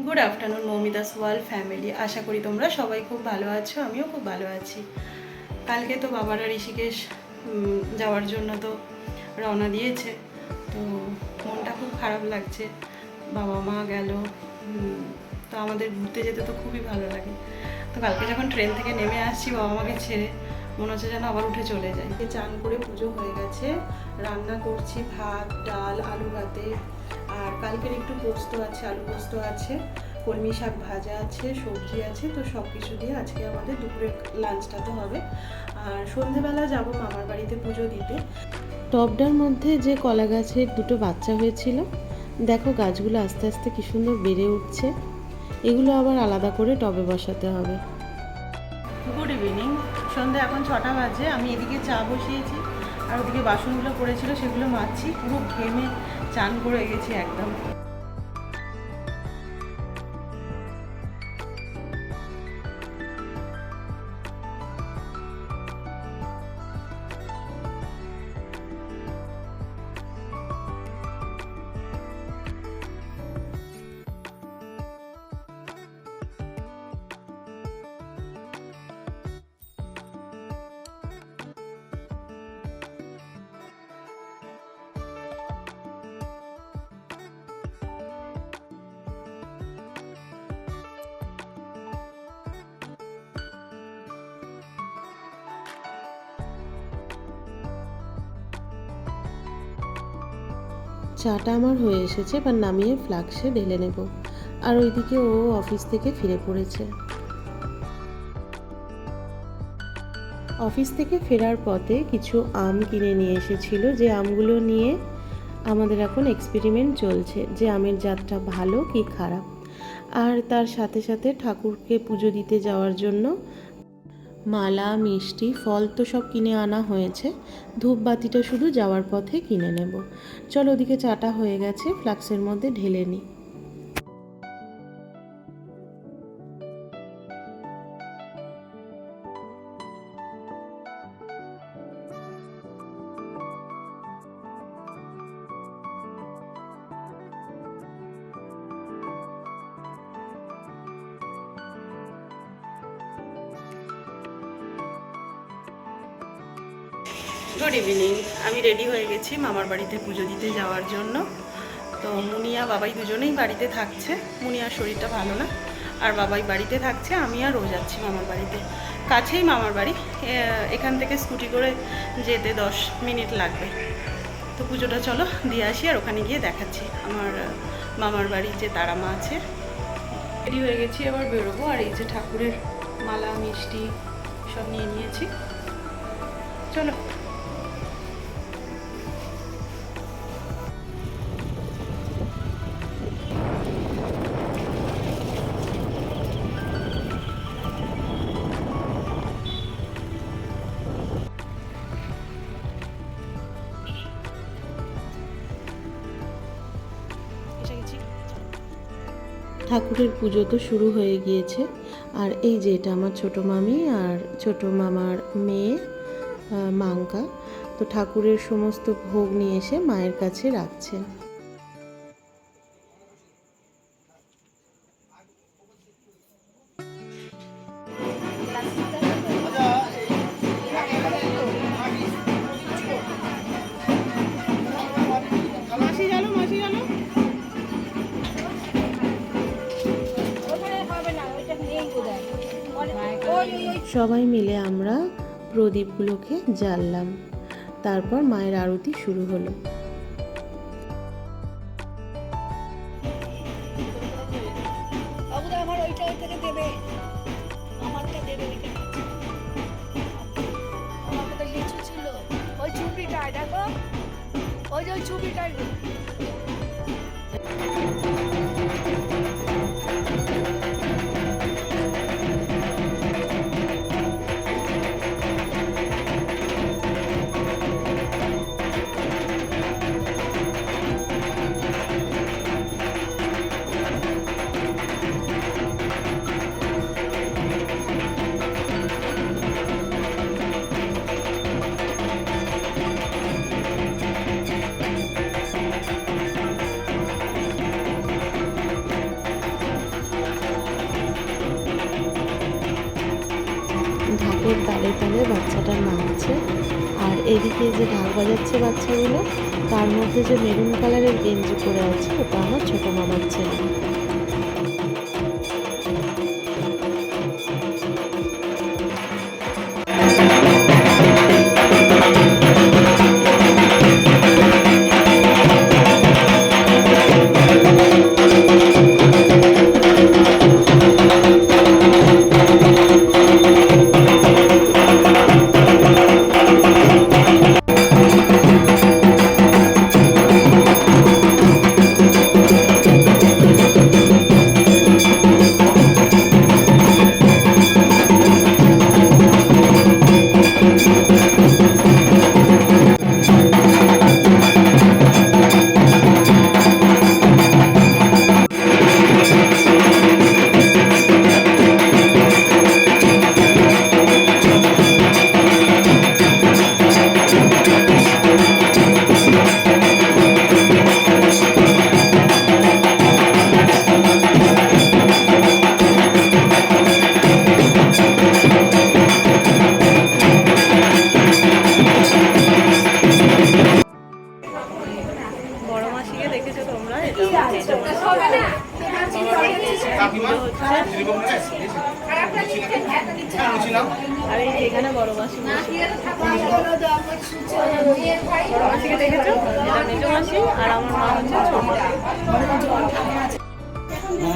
Good afternoon Moumidas world family আশা করি তোমরা সবাই খুব ভালো আছো, আমিও খুব ভালো আছি। কালকে তো বাবারা ঋষিকেশ যাওয়ার জন্য তো রওনা দিয়েছে। তো মনটা খুব খারাপ লাগছে। বাবা মা গেল তো আমাদের ঘুরতে যেতে তো খুবই ভালো লাগে। তো কালকে যখন ট্রেন থেকে নেমে আসছি, বাবা মাকে ছেড়ে মনে হচ্ছে যেন আবার উঠে চলে যায় চান করে পুজো হয়ে গেছে। রান্না করছি ভাত, ডাল, আলু ভাতে। আর কালকের একটু পোস্ত আছে, আলু পোস্ত আছে, কলমি শাক ভাজা আছে, সবজি আছে, তো সব কিছু দিয়ে আজকে আমাদের দুপুরের লাঞ্চটা তো হবে। আর সন্ধেবেলা যাব মামার বাড়িতে পুজো দিতে। টবটার মধ্যে যে কলা গাছের দুটো বাচ্চা হয়েছিল, দেখো গাছগুলো আস্তে আস্তে কি সুন্দর বেড়ে উঠছে। এগুলো আবার আলাদা করে টবে বসাতে হবে। গুড ইভিনিং সন্ধে এখন ছটা বাজে, আমি এদিকে চা বসিয়েছি, আর ওদিকে বাসনগুলো পড়েছিল, সেগুলো মাজছি, পুরো ঘেমে চান করে গেছি একদম। চাটা আমার হয়ে এসেছে, এবার নামিয়ে ফ্লাক্সে ঢেলে নেব। আর ওইদিকে ও অফিস থেকে ফিরে পড়েছে। অফিস থেকে ফেরার পথে কিছু আম কিনে নিয়ে এসেছিল, যে আমগুলো নিয়ে আমাদের এখন এক্সপেরিমেন্ট চলছে, যে আমের জাতটা ভালো কি খারাপ। আর তার সাথে সাথে ঠাকুরকে পুজো দিতে যাওয়ার জন্য মালা, মিষ্টি, ফল তো সব কিনে আনা হয়েছে। ধূপবাতিটা শুধু যাওয়ার পথে কিনে নেব। চলো ওদিকে চাটা হয়ে গেছে, ফ্লাক্সের মধ্যে ঢেলে নিই। গুড ইভিনিং আমি রেডি হয়ে গেছি মামার বাড়িতে পুজো দিতে যাওয়ার জন্য। তো মুনিয়া, বাবাই দুজনেই বাড়িতে থাকছে। মুনিয়ার শরীরটা ভালো না। আর বাবাই বাড়িতে থাকছে, আমি আর ও যাচ্ছি মামার বাড়িতে। কাছেই মামার বাড়ি। এখান থেকে স্কুটি করে যেতে দশ মিনিট লাগবে। তো পুজোটা চলো, দিয়ে আসি আর ওখানে গিয়ে দেখাচ্ছি। আমার মামার বাড়ি যে তারা মা আছে। রেডি হয়ে গেছি, এবার বেরোবো। আর এই যে ঠাকুরের মালা, মিষ্টি সব নিয়ে নিয়েছি। চলো। ঠাকুরের পুজো তো শুরু হয়ে গিয়েছে। আর এই যে এটা আমার ছোট মামি আর ছোট মামার মেয়ে মাঙ্কা। তো ঠাকুরের সমস্ত ভোগ নিয়ে এসে মায়ের কাছে রাখছেন সবাই মিলে আমরা প্রদীপগুলোকে জ্বাললাম। তারপর মায়ের আরতি শুরু হলো। ওই থেকে দেবে। আমারটা যে ঢাক বাজাচ্ছে বাচ্চাগুলো, তার মধ্যে যে মেরুন কালারের গেঞ্জি পরে আছে, ওটা আমার ছোটো মামার ছেলে।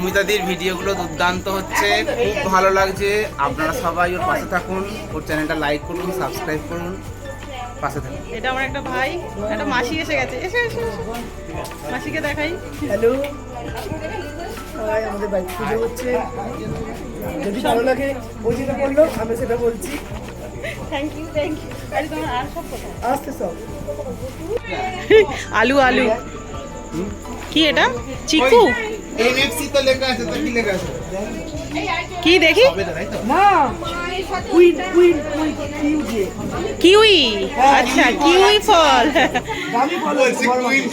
মৌমিতাদির ভিডিওগুলো দুর্দান্ত হচ্ছে। খুব ভালো লাগছে। আপনারা সবাই ওর পাশে থাকুন। ওর চ্যানেলটা লাইক করুন সাবস্ক্রাইব করুন। পাশে থাকুন। এটা আমার একটা ভাই। একটা মাসি এসে গেছে। এসে এসে। মাসিকে দেখাই। হ্যালো সবাই আমাদের বাইক পুজো হচ্ছে। যদি ভালো লাগে ও যেটা বলল আমি সেটা বলছি। থ্যাংক ইউ থ্যাংক ইউ আরে তোমার আর সব কোথায়? আসতে সব। আলু আলু। কি এটা? চিকু? এমএফসি তো লেখা আছে তো কি লেখা আছে? কি দেখি? না queen queen queen Q kiwi আচ্ছা কিউই ফল। দামি কুইন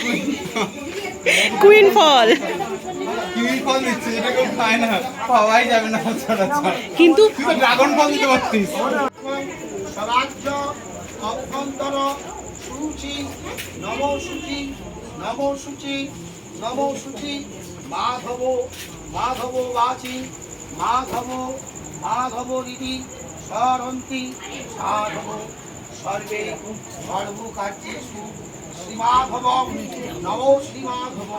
কুইন ফল। কিউই ফল দিচ্ছে যেটা কেউ খায় না। পাওয়াই যাবে না কিন্তু ড্রাগন ফল দিতে পারতিস। স্বরাজ্য অভ্যন্তর সুচি নব সূচি নব সূচি নব সূচি মাধব মাধব বাচি, মাধব মাধব রীতি সরন্তি সাধব সর্বে সর্বকার্যেষু শ্রীমাধব নব শ্রীমাধব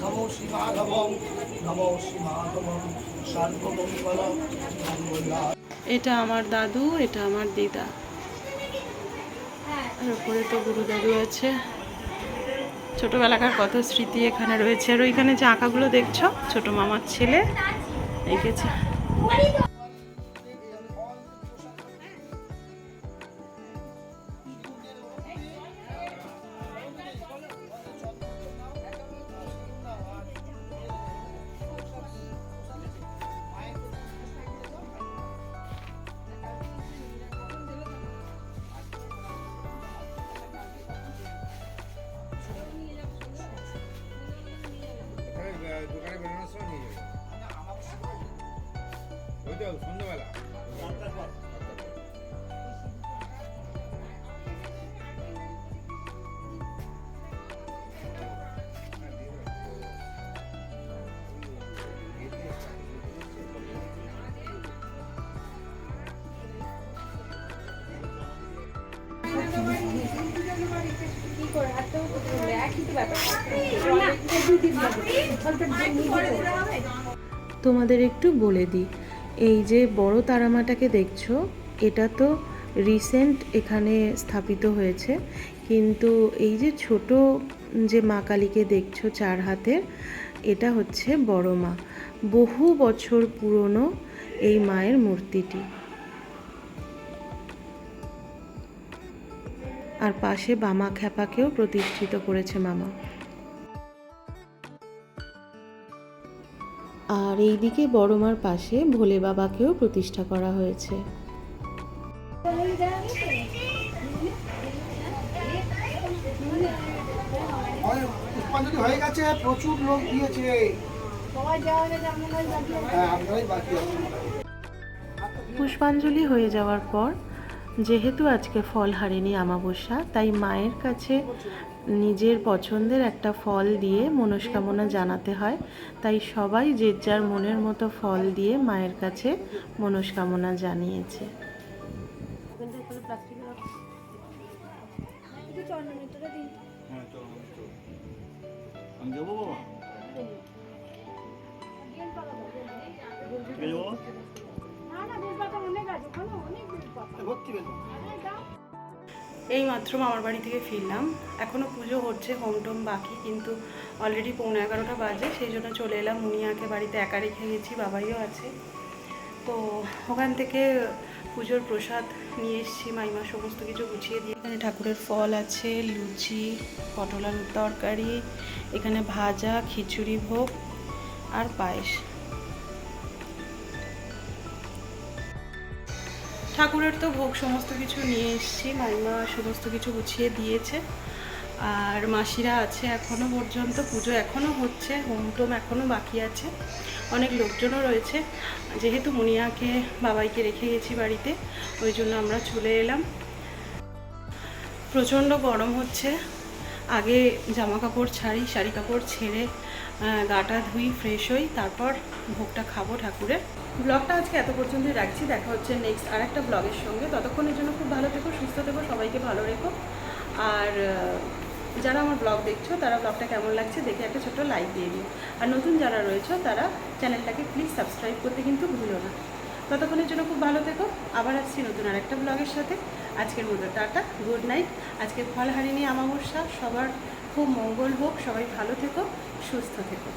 নব শ্রীমাধব নব শ্রীমাধব সর্বমঙ্গল মঙ্গলা এটা আমার দাদু, এটা আমার দিদা। আর উপরে তো গুরু দাদু আছে ছোটবেলাকার কত স্মৃতি এখানে রয়েছে। আর ওইখানে যে আঁকাগুলো দেখছ ছোট মামার ছেলে এঁকেছে। সন্ধ্যাবেলা। তোমাদের একটু বলে দিই এই যে বড় তারামাটাকে দেখছ, এটা তো রিসেন্ট এখানে স্থাপিত হয়েছে। কিন্তু এই যে ছোট যে মা কালীকে দেখছ চার হাতের, এটা হচ্ছে বড় মা। বহু বছর পুরনো এই মায়ের মূর্তিটি। আর পাশে বামা খ্যাপাকেও প্রতিষ্ঠিত করেছে মামা। আর এইদিকে বড়মার পাশে ভোলে বাবাকেও প্রতিষ্ঠা করা হয়েছে। পুষ্পাঞ্জলি হয়ে গেছে প্রচুর লোক দিয়েছে আপনারাই বাকি আছেন পুষ্পাঞ্জলি হয়ে যাওয়ার পর যেহেতু আজকে ফল হারেনি আমাবস্যা তাই মায়ের কাছে নিজের পছন্দের একটা ফল দিয়ে মনস্কামনা জানাতে হয়। তাই সবাই যে যার মনের মতো ফল দিয়ে মায়ের কাছে মনস্কামনা জানিয়েছে। এই মাত্র মামার বাড়ি থেকে ফিরলাম। এখনও পুজো হচ্ছে, হোম টোম বাকি, কিন্তু অলরেডি পৌনে এগারোটা বাজে, সেই জন্য চলে এলাম। মুনিয়াকে বাড়িতে একা রেখে গেছি, বাবাইও আছে। তো ওখান থেকে পুজোর প্রসাদ নিয়ে এসেছি, মাইমা সমস্ত কিছু গুছিয়ে দিয়ে। এখানে ঠাকুরের ফল আছে, লুচি পটল আলুর তরকারি, এখানে ভাজা, খিচুড়ি ভোগ আর পায়েস। ঠাকুরের তো ভোগ সমস্ত কিছু নিয়ে এসেছি, মাইমা সমস্ত কিছু গুছিয়ে দিয়েছে। আর মাসিরা আছে এখনও পর্যন্ত, পুজো এখনও হচ্ছে, হোম টোম এখনও বাকি আছে। অনেক লোকজনও রয়েছে। যেহেতু মুনিয়াকে, বাবাইকে রেখে গেছি বাড়িতে, ওই জন্য আমরা চলে এলাম। প্রচণ্ড গরম হচ্ছে। আগে জামা কাপড় ছাড়ি শাড়ি কাপড় ছেড়ে গাটা ধুই ফ্রেশ হই, তারপর ভোগটা খাব ঠাকুরের। ব্লগটা আজকে এত পর্যন্তই রাখছি। দেখা হচ্ছে নেক্সট আর একটা ব্লগের সঙ্গে। ততক্ষণের জন্য খুব ভালো থেকো, সুস্থ থেকো, সবাইকে ভালো রেখো। আর যারা আমার ব্লগ দেখছ, তারা ব্লগটা কেমন লাগছে দেখে একটা ছোট্ট লাইক দিয়ে দিও। আর নতুন যারা রয়েছে, তারা চ্যানেলটাকে প্লিজ সাবস্ক্রাইব করতে কিন্তু ভুলো না। ততক্ষণের জন্য খুব ভালো থেকো। আবার আসছি নতুন আর একটা ব্লগের সাথে। আজকের মতো টাটা গুড নাইট আজকে ফল হারিনি, আমাবস্যা, সবার খুব মঙ্গল হোক, সবাই ভালো থেকো, সুস্থ থেকো।